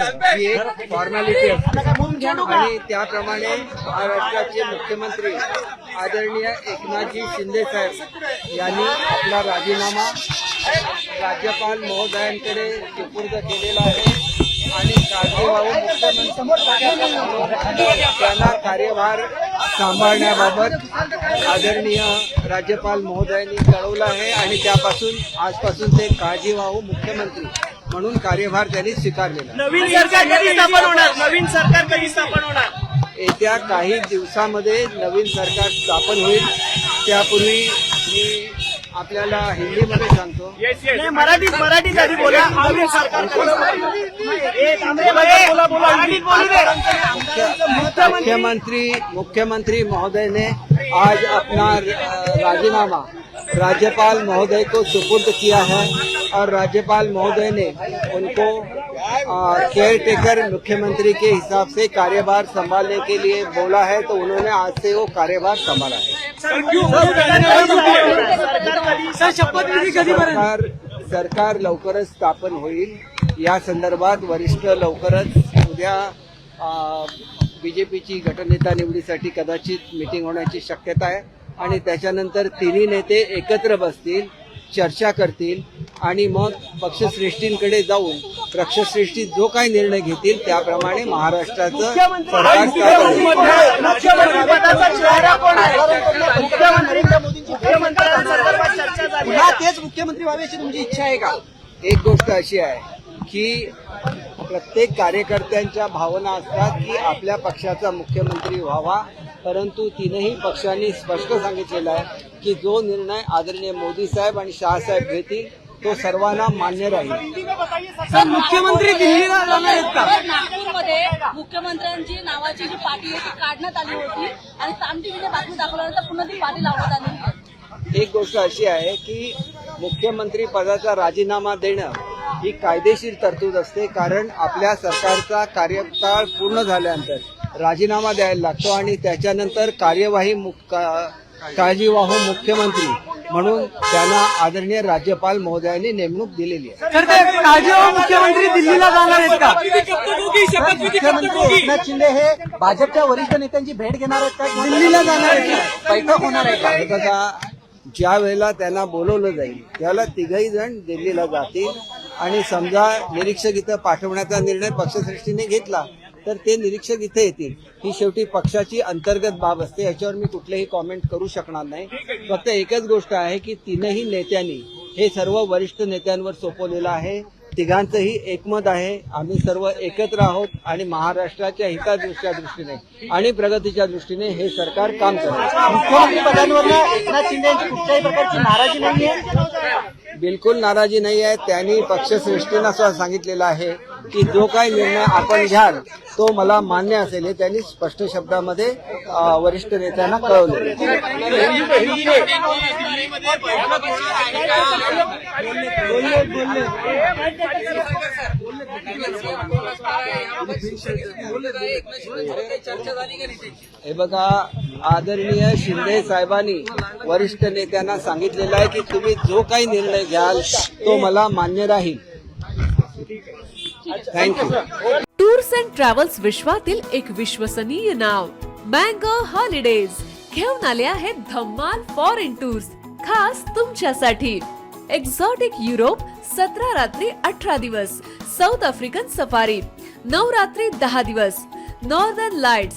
ही एक फॉर्मॅलिटी असते आणि त्याप्रमाणे महाराष्ट्राचे मुख्यमंत्री आदरणीय एकनाथजी शिंदे साहेब यांनी आपला राजीनामा राज्यपाल महोदयांकडे सुपूर्द केलेला आहे. आणि काळजीवाहू मुख्यमंत्री त्यांना कार्यभार सांभाळण्याबाबत आदरणीय राज्यपाल महोदयांनी कळवलं आहे. आणि त्यापासून आजपासून ते काळजीवाहू मुख्यमंत्री म्हणून कार्यभार त्यांनी स्वीकारलेला. नवीन सरकार कधी स्थापन होणार? नवीन सरकार कधी स्थापन होणार? येत्या काही दिवसामध्ये नवीन सरकार स्थापन होईल. त्यापूर्वी मी आपल्याला हिंदीमध्ये सांगतो. नाही मराठीत मराठीत आधी बोला. नवीन सरकार कधी मुख्यमंत्री मुख्यमंत्री महोदय ने आज अपना राजीनामा. राज्यपाल महोदय को सुपुर्द किया है और राज्यपाल महोदय ने उनको केयर टेकर मुख्यमंत्री के हिसाब से कार्यभार संभालने के लिए बोला है तो उन्होंने आज से वो कार्यभार संभाला है। सरकार सरकार लवकरच स्थापन होईल. या संदर्भात वरिष्ठ लवकरच उद्या बीजेपीची गटनेता निवडीसाठी कदाचित मिटिंग होण्याची शक्यता आहे. आणि त्याच्यानंतर तिन्ही नेते एकत्र बसतील चर्चा करतील आणि मग पक्षश्रेष्ठींकडे जाऊन पक्षश्रेष्ठी जो काही निर्णय घेतील त्याप्रमाणे महाराष्ट्राचं पुन्हा. तेच मुख्यमंत्री व्हावे अशी तुमची इच्छा आहे का? एक गोष्ट अशी आहे की प्रत्येक कार्यकर्त्यांच्या भावना असतात की आपल्या पक्षाचा मुख्यमंत्री व्हावा. परंतु तीनही पक्षांनी स्पष्ट सांगितलेलं आहे की जो निर्णय आदरणीय मोदी साहेब आणि शहासाहेब घेतील तो सर्वांना मान्य राहील. सर मुख्यमंत्री दिल्लीला जाणार आहेत का? नागपूरमध्ये मुख्यमंत्र्यांची नावाची जी पार्टी आहे ती काढण्यात आली होती आणि साम टीव्हीने बातमी दाखवल्यानंतर पुन्हा ती पार्टी लावण्यात आली एक गोष्ट अशी आहे की मुख्यमंत्री पदाचा राजीनामा देणं ही कायदेशीर तरतूद असते कारण आपल्या सरकारचा कार्यकाळ पूर्ण झाल्यानंतर राजीनामा द्यायला लागतो आणि त्याच्यानंतर कार्यवाही काळजीवाहू मुख्यमंत्री म्हणून त्यांना आदरणीय राज्यपाल महोदयांनी नेमणूक दिलेली आहे. मुख्यमंत्री दिल्लीला जाणार आहेत का? मुख्यमंत्री एकनाथ शिंदे हे भाजपच्या वरिष्ठ नेत्यांची भेट घेणार आहेत का? दिल्लीला जाणार आहेत. का बैठक होणार आहे का? हे ज्या वेळेला त्यांना बोलवलं जाईल त्याला तिघही जण दिल्लीला जातील. आणि समजा निरीक्षक इथं पाठवण्याचा निर्णय पक्षश्रेष्ठीने घेतला तर ते निरीक्षक इथे येतील. ही शेवटी पक्षाची अंतर्गत बाब असते. याच्यावर मी कुठलेही कॉमेंट करू शकणार नाही. फक्त एकच गोष्ट आहे की तीनही नेत्यांनी हे सर्व वरिष्ठ नेत्यांवर सोपवलेलं आहे. तिघांचंही एकमत आहे. आम्ही सर्व एकत्र आहोत आणि महाराष्ट्राच्या हितादृष्ट्या दृष्टीने आणि प्रगतीच्या दृष्टीने हे सरकार काम करत मुख्यमंत्री पदांवर एकनाथ शिंदे यांची कुठल्याही प्रकारची नाराजी नाहीये. बिलकुल नाराजी नाही आहे. त्यांनी पक्षश्रेष्ठींना सुद्धा सांगितलेलं आहे की जो काही निर्णय आपण घ्याल तो मला मान्य असेल हे त्यांनी स्पष्ट शब्दामध्ये वरिष्ठ नेत्यांना कळवले. हे बघा आदरणीय शिंदे साहेबांनी वरिष्ठ नेत्यांना सांगितलेलं आहे की तुम्ही जो काही निर्णय घ्याल तो मला मान्य राहील. Thank you tours and travels विश्वातील एक विश्वसनीय नाव मँगो हॉलिडेज. घेऊन आले आहेत धम्माल फॉरेन टूर्स खास तुमच्यासाठी. एक्झॉटिक युरोप सतरा रात्री अठरा दिवस. साऊथ आफ्रिकन सफारी नऊ रात्री दहा दिवस. नॉर्दर्न लाइट्स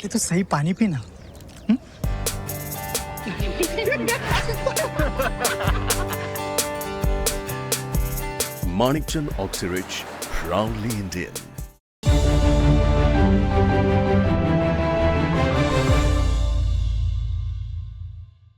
पहले तो सही पानी पीना Manikchand Oxyrich, proudly Indian.